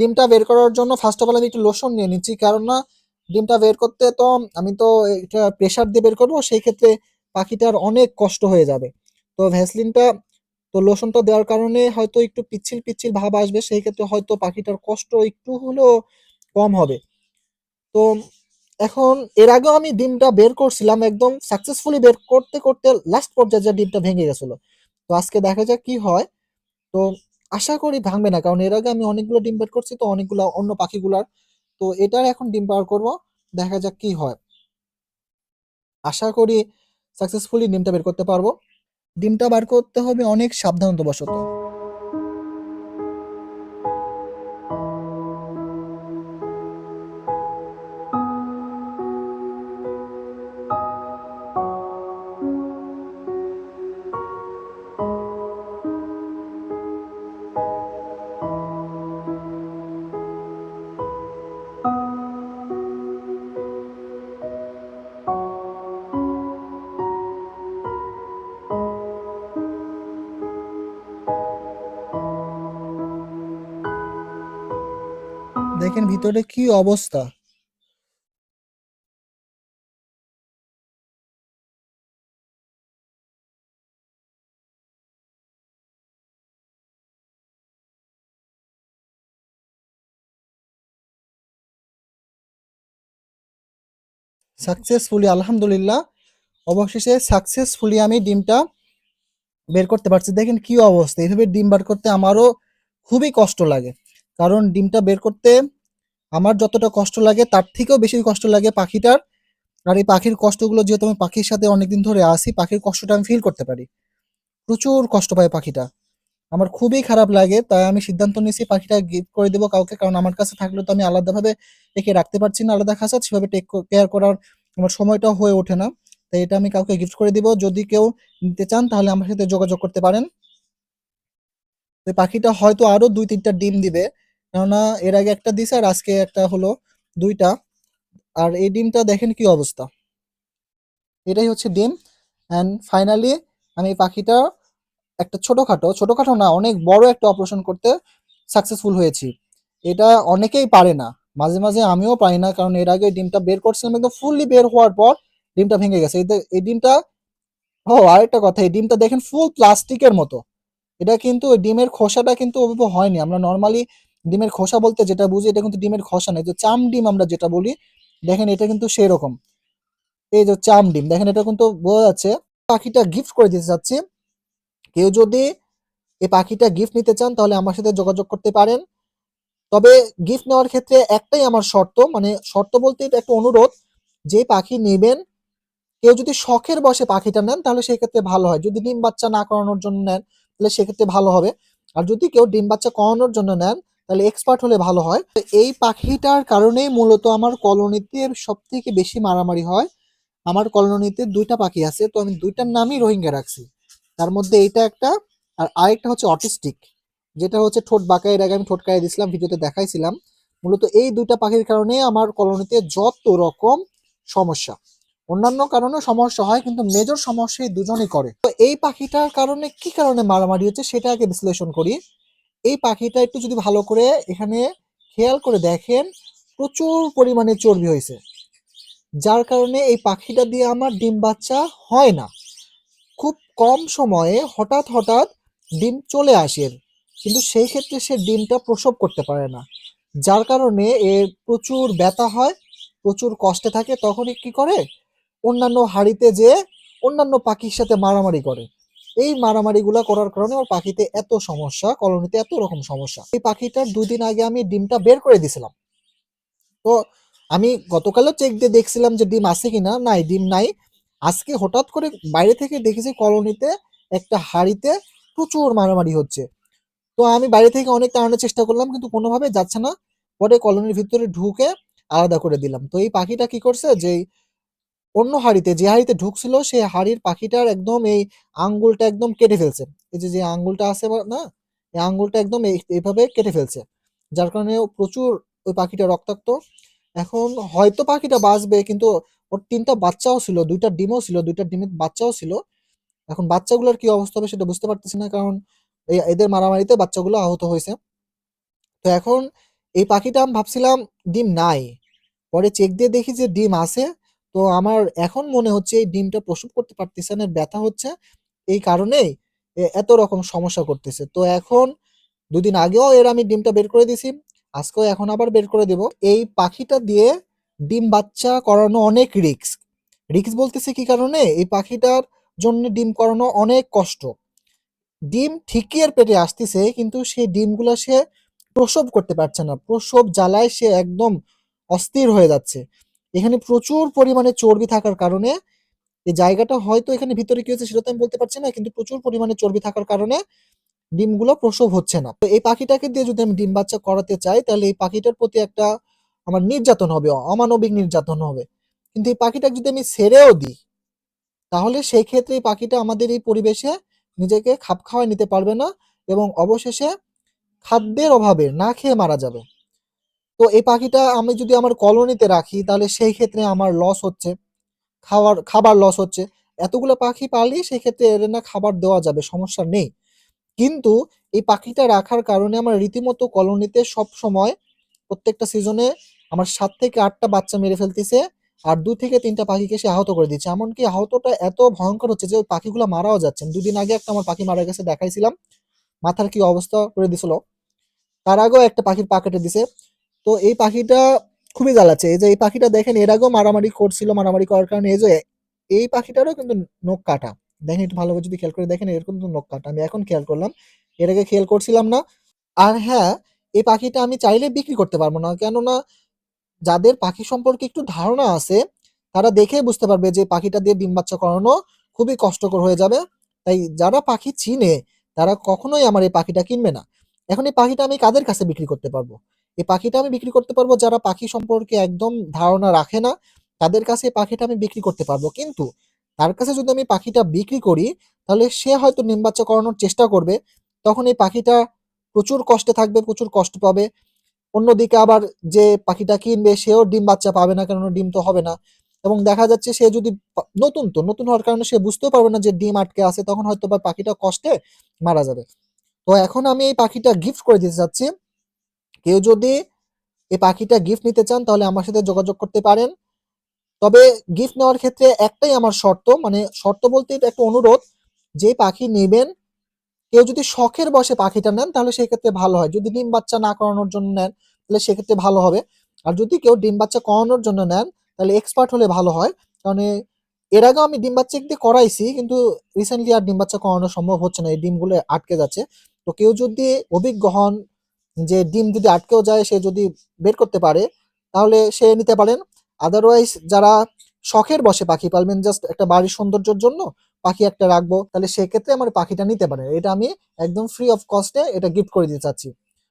ডিমটা বের করার জন্য ফার্স্ট অফ অল আমি একটু লোশন নিয়ে নিচ্ছি। কারণ না ডিমটা বের করতে তো আমি তো এটা প্রেসার দিয়ে বের করব, সেই ক্ষেত্রে পাখিটার অনেক কষ্ট হয়ে যাবে। তো ভ্যাসলিনটা তো লোশনটা দেওয়ার কারণে হয়তো একটু পিচ্ছিল পিচ্ছিল ভাব আসবে, সেই ক্ষেত্রে হয়তো পাখিটার কষ্ট একটু হলেও কম হবে। তো এখন এর আগেও আমি ডিমটা বের করছিলাম একদম সাকসেসফুলি বের করতে করতে লাস্ট পর্যায়ে যে ডিমটা ভেঙে গেছিল। তো আজকে দেখা যাক কি হয়। তো আশা করি ভাঙবে না, কারণ এর আগে আমি অনেকগুলো ডিম পার করছি, তো অনেকগুলো অন্য পাখিগুলার। তো এটার এখন ডিম বার করব, দেখা যাক কি হয়। আশা করি সাকসেসফুলি ডিমটা বের করতে পারব। ডিমটা বার করতে হবে অনেক সাবধানতাবশত। ভিতরে কি অবস্থা? সাকসেসফুলি আলহামদুলিল্লাহ। অবশেষে সাকসেসফুলি আমি ডিমটা বের করতে পারছি। দেখেন কি অবস্থা। এইভাবে ডিম বার করতে আমারও খুবই কষ্ট লাগে। কারণ ডিমটা বের করতে আমার যতটা কষ্ট লাগে, তার থেকেও বেশি কষ্ট লাগে পাখিটার। আর এই পাখির কষ্টগুলো যেহেতু আমি পাখির সাথে অনেকদিন ধরে আসি পাখির কষ্টটা আমি ফিল করতে পারি। প্রচুর কষ্ট পায় পাখিটা। আমার খুবই খারাপ লাগে, তাই আমি সিদ্ধান্ত নিয়েছি পাখিটা গিফট করে দেবো কাউকে, কারণ আমার কাছে থাকলে তো আমি আলাদাভাবে একে রাখতে পারছি না, আলাদা খাঁচা সেভাবে টেক কেয়ার করার আমার সময়টা হয়ে ওঠে না। তাই এটা আমি কাউকে গিফট করে দিব। যদি কেউ নিতে চান, তাহলে আমার সাথে যোগাযোগ করতে পারেন। পাখিটা হয়তো আরও দুই তিনটা ডিম দিবে। কেননা এর আগে একটা দিছে আর আজকে একটা হলো দুইটা। আর এই ডিমটা দেখেন কি অবস্থা। এটাই হচ্ছে ডিম। অ্যান্ড ফাইনালি আমি পাখিটা একটা ছোটখাটো ছোটখাটো না, অনেক বড় একটা অপারেশন করতে সাকসেসফুল হয়েছি। এটা অনেকেই পারে না। মাঝে মাঝে আমিও পারি না, কারণ এর আগে ডিমটা বের করছিলাম একদম ফুললি বের হওয়ার পর ডিমটা ভেঙে গেছে। এই ডিমটা, ও, আরেকটা কথা, এই ডিমটা দেখেন ফুল প্লাস্টিকের মতো। এটা কিন্তু ডিমের খোসাটা কিন্তু ওভাবে হয়নি। আমরা নর্মালি ডিমের খোসা বলতে যেটা বুঝি, এটা কিন্তু ডিমের খোসা না এই যে চাম ডিম আমরা যেটা বলি, দেখেন এটা কিন্তু সেই রকম এই যে চাম ডিম, দেখেন এটা কিন্তু বোঝা যাচ্ছে, পাখিটা গিফট করে দিতে চাচ্ছি। কেউ যদি এই পাখিটা গিফট নিতে চান, তাহলে আমার সাথে যোগাযোগ করতে পারেন। তবে গিফট নেওয়ার ক্ষেত্রে একটাই আমার শর্ত মানে শর্ত বলতে এটা একটা অনুরোধ, যে পাখি নেবেন, কেউ যদি শখের বসে পাখিটা নেন, তাহলে সেই ক্ষেত্রে ভালো হয়। যদি ডিম বাচ্চা না করানোর জন্য নেন, তাহলে সেক্ষেত্রে ভালো হবে। আর যদি কেউ ডিম বাচ্চা করানোর জন্য নেন তাহলে এক্সপার্ট হলে ভালো হয়। তো এই পাখিটার কারণেই মূলত আমার কলোনিতে সব থেকে বেশি মারামারি হয়। আমার কলোনিতে দুইটা পাখি আছে, তো আমি দুইটার নামই রোহিঙ্গা রাখছি। তার মধ্যে এইটা একটা আর আরেকটা হচ্ছে অটিস্টিক, যেটা হচ্ছে ঠোঁট বাঁকা এর আগে আমি ঠোঁট কাটিয়ে দিয়েছিলাম, ভিডিওতে দেখাইছিলাম। মূলত এই দুইটা পাখির কারণে আমার কলোনিতে যত রকম সমস্যা, অন্যান্য কারণে সমস্যা হয়, কিন্তু মেজর সমস্যা এই দুজনই করে। তো এই পাখিটার কারণে কি কারণে মারামারি হচ্ছে সেটা আগে বিশ্লেষণ করি। এই পাখিটা একটু যদি ভালো করে এখানে খেয়াল করে দেখেন, প্রচুর পরিমাণে চর্বি হয়েছে। যার কারণে এই পাখিটা দিয়ে আমার ডিম বাচ্চা হয় না। খুব কম সময়ে হঠাৎ হঠাৎ ডিম চলে আসে, কিন্তু সেই ক্ষেত্রে সে ডিমটা প্রসব করতে পারে না। যার কারণে এর প্রচুর ব্যথা হয়, প্রচুর কষ্টে থাকে, তখনই কি করে? অন্যান্য হাড়িতে যে অন্যান্য পাখির সাথে মারামারি করে। এই মারামারিগুলা করার কারণে ওর পাখিতে এত সমস্যা, কলোনিতে এত রকম সমস্যা। এই পাখিটার দুদিন আগে আমি ডিমটা বের করে দিয়েছিলাম তো আমি গতকালও চেক দিয়ে দেখছিলাম যে ডিম আছে কিনা, নাই, ডিম নাই। আজকে হঠাৎ করে বাইরে থেকে দেখেছি কলোনিতে একটা হাড়িতে প্রচুর মারামারি হচ্ছে। তো আমি বাইরে থেকে অনেক তাড়ানোর চেষ্টা করলাম, কিন্তু কোনোভাবে যাচ্ছে না। পরে কলোনির ভিতরে ঢুকে আলাদা করে দিলাম। তো এই পাখিটা কি করছে যে অন্য হাড়িতে, যে হাড়িতে ঢুকছিল সেই হাড়ির পাখিটার একদম এই আঙ্গুলটা একদম কেটে ফেলছে। এই যে যে আঙ্গুলটা আছে না, এই আঙ্গুলটা একদম এই- এইভাবে কেটে ফেলছে। যার কারণে প্রচুর ওই পাখিটা রক্তাক্ত। এখন হয়তো পাখিটা বাঁচবে, কিন্তু ওর তিনটা বাচ্চাও ছিল, দুইটা ডিমও ছিল, দুইটা ডিমের বাচ্চাও ছিল। এখন বাচ্চাগুলোর কি অবস্থা হবে সেটা বুঝতে পারতেছি না, কারণ এদের মারামারিতে বাচ্চাগুলো আহত হয়েছে। তো এখন এই পাখিটা আমি ভাবছিলাম ডিম নাই। পরে চেক দিয়ে দেখি যে ডিম আছে। তো আমার এখন মনে হচ্ছে এই ডিমটা প্রসব করতে পারতেছে না, ব্যথা হচ্ছে, এই কারণেই এত রকম সমস্যা করতেছে। তো এখন দুদিন আগেও এর আমি ডিমটা বের করে দিছি আজকেও এখন আবার বের করে দেব। এই পাখিটা দিয়ে ডিম বাচ্চা করানো অনেক রিস্ক। রিস্ক বলতেছে কি কারণে? এই পাখিটার জন্য ডিম করানো অনেক কষ্ট। ডিম ঠিকই এর পেটে আসতেছে, কিন্তু সেই ডিমগুলো সে প্রসব করতে পারছে না। প্রসব জ্বালায় সে একদম অস্থির হয়ে যাচ্ছে। এখানে প্রচুর পরিমাণে চর্বি থাকার কারণে এই জায়গাটা হয়তো এখানে ভিতরে কি হচ্ছে সেটা তো আমি বলতে পারছি না, কিন্তু প্রচুর পরিমাণে চর্বি থাকার কারণে ডিমগুলো প্রসব হচ্ছে না। তো এই পাখিটাকে দিয়ে যদি আমি ডিম বাচ্চা করাতে চাই, তাহলে এই পাখিটার প্রতি একটা আমার নির্যাতন হবে, অমানবিক নির্যাতন হবে। কিন্তু এই পাখিটাকে যদি আমি ছেড়েও দিই, তাহলে সেই ক্ষেত্রে এই পাখিটা আমাদের এই পরিবেশে নিজেকে খাপ খাওয়ায় নিতে পারবে না এবং অবশেষে খাদ্যের অভাবে না খেয়ে মারা যাবে। তো এই পাখিটা আমি যদি আমার কলোনিতে রাখি, তাহলে সেই ক্ষেত্রে আমার লস হচ্ছে। খাওয়ার, খাবার লস হচ্ছে। এতগুলো পাখি পালি, সেই ক্ষেত্রে এর না খাবার দেওয়া যাবে, সমস্যা নেই। কিন্তু এই পাখিটা রাখার কারণে আমার রীতিমতো কলোনিতে সব সময় প্রত্যেকটা সিজনে আমার সাত থেকে আটটা বাচ্চা মেরে ফেলতেছে আর দু থেকে তিনটা পাখিকে সে আহত করে দিচ্ছে। এমনকি আহতটা এত ভয়ঙ্কর হচ্ছে যে ওই পাখিগুলো মারাও যাচ্ছে দুদিন আগে একটা আমার পাখি মারা গেছে, দেখাইছিলাম। মাথার কি অবস্থা করে দিছিল। তার আগেও একটা পাখির পাকেটে দিছে। তো এই পাখিটা খুবই জ্বালাচ্ছে। এই যে এই পাখিটা দেখেন, এর আগেও মারামারি করছিল, মারামারি করার কারণে এই যে এই পাখিটারও কিন্তু নখ কাটা। দেখেন একটু ভালোভাবে যদি খেয়াল করে দেখেন, এরকম কিন্তু নখ কাটা। আমি এখন খেয়াল করলাম, এর আগে খেয়াল করছিলাম না। আর হ্যাঁ এই পাখিটা আমি চাইলে বিক্রি করতে পারব না, কেননা যাদের পাখি সম্পর্কে একটু ধারণা আছে, তারা দেখে বুঝতে পারবে যে পাখিটা দিয়ে ডিম বাচ্চা করানো খুবই কষ্টকর হয়ে যাবে। তাই যারা পাখি চিনে, তারা কখনোই আমার এই পাখিটা কিনবে না। এখন এই পাখিটা আমি কাদের কাছে বিক্রি করতে পারব? এই পাখিটা আমি বিক্রি করতে পারব। যারা পাখি সম্পর্কে একদম ধারণা রাখে না, তাদের কাছে এই পাখিটা আমি বিক্রি করতে পারব। কিন্তু তার কাছে যদি আমি পাখিটা বিক্রি করি, তাহলে সে হয়তো ডিম বাচ্চা করানোর চেষ্টা করবে। তখন এই পাখিটা প্রচুর কষ্টে থাকবে, প্রচুর কষ্ট পাবে। অন্যদিকে আবার যে পাখিটা কিনবে, সেও ডিম বাচ্চা পাবে না, কেননা ডিম তো হবে না। এবং দেখা যাচ্ছে সে যদি নতুন তো, নতুন হওয়ার কারণে সে বুঝতেও পারবে না যে ডিম আটকে আছে, তখন হয়তো বা পাখিটা কষ্টে মারা যাবে। তো এখন আমি এই পাখিটা গিফট করে দিতে চাচ্ছি। কেউ যদি এই পাখিটা গিফট নিতে চান, তাহলে আমার সাথে যোগাযোগ করতে পারেন। তবে গিফট নেওয়ার ক্ষেত্রে একটাই আমার শর্ত মানে শর্ত বলতে একটা অনুরোধ, যে পাখি নেবেন, কেউ যদি শখের বসে পাখিটা নেন, তাহলে সেক্ষেত্রে ভালো হয়। যদি ডিম বাচ্চা না করানোর জন্য নেন, তাহলে সেক্ষেত্রে ভালো হবে। আর যদি কেউ ডিম বাচ্চা করানোর জন্য নেন, তাহলে এক্সপার্ট হলে ভালো হয়। কারণ এর আগেও আমি ডিম বাচ্চা একদিন করাইছি, কিন্তু রিসেন্টলি আর ডিম বাচ্চা করানো সম্ভব হচ্ছে না। এই ডিমগুলো আটকে যাচ্ছে। তো কেউ যদি অভিজ্ঞ হন যে ডিম যদি আটকেও যায়, সে যদি বের করতে পারে, তাহলে সে নিতে পারেন। আদারওয়াইজ যারা শখের বসে পাখি পালবেন জাস্ট একটা বাড়ির সৌন্দর্যের জন্য পাখি একটা রাখব, তাহলে সেক্ষেত্রে আমার পাখিটা নিতে পারেন এটা আমি একদম ফ্রি অফ কস্টে এটা গিফট করে দিতে চাচ্ছি।